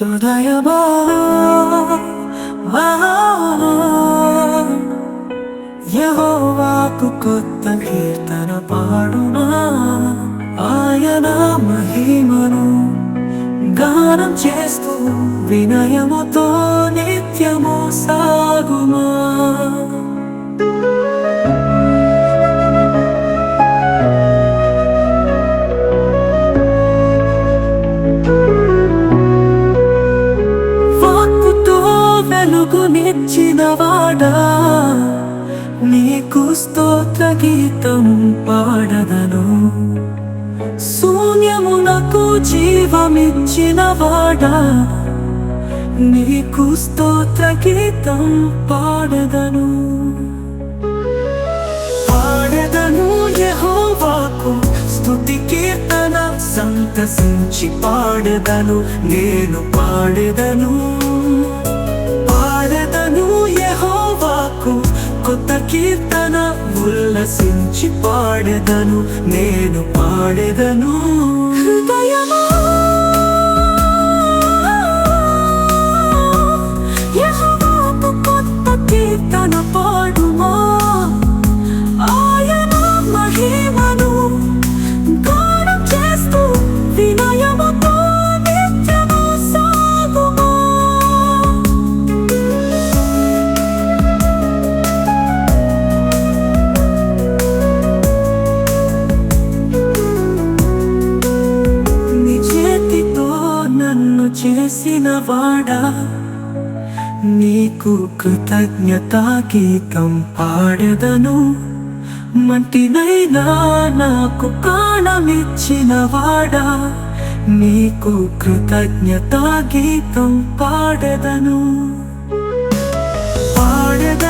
హృదయమా యహోవాకు కొత్త కీర్తన పాడునా? ఆయన మహిమను గానం చేస్తూ వినయముతో వెలుగునిచ్చిన వాడా నీకు స్తోత్ర గీతం పాడదను. శూన్యమునకు జీవమిచ్చిన వాడా నీకు స్తోత్ర గీతం పాడదను. పాడదను యహోవాకు స్తుతి కీర్తన సంతసించి పాడదను నేను పాడదను. కీర్తన ఉల్లసించి పాడెదను నేను పాడెదను. చేసిన వాడా? నీకు కృతజ్ఞత గీతం పాడదను. మంటినైనా నాకు కాణమిచ్చిన వాడా? నీకు కృతజ్ఞత గీతం పాడదను. పాడద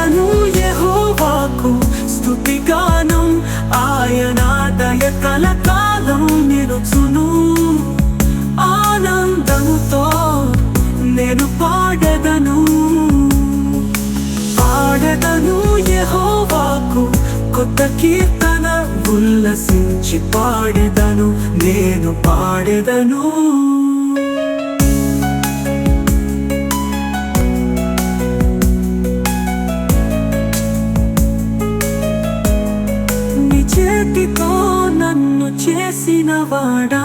కొత్త కీర్తన ఉల్లసించి పాడెదను నేను పాడెదను. చేతితో నన్ను చేసిన వాడా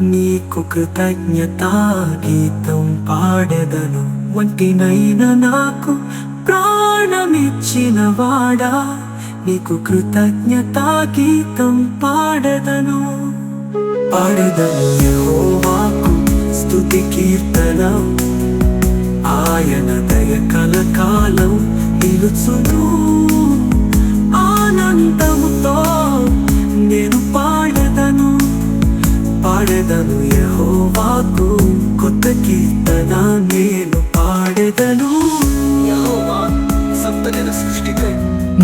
నీకు కృతజ్ఞత గీతం పాడెదను. వంటినైన నాకు ప్రాణమిచ్చిన వాడా. నీకు కృతజ్ఞత గీతం పాడెదను పాడెదను స్థుతి కీర్తన. ఆయన దయ కలకాలం నిలుచును. ఆనందముతో నేను పాడదను. పాడదను యెహోవాకు కొత్త కీర్తన నేను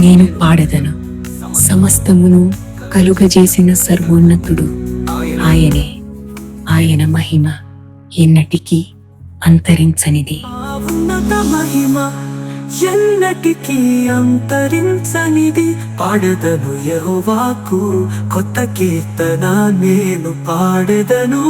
నేను పాడదను. సమస్తమును కలుగజేసిన సర్వోన్నతుడు ఆయనే. ఆయన మహిమ ఎన్నటికీ అంతరించనిది. మహిమ ఎన్నటికీ అంతరించనిది. పాడదను యహోవాకు కొత్త కీర్తన నేను పాడదను.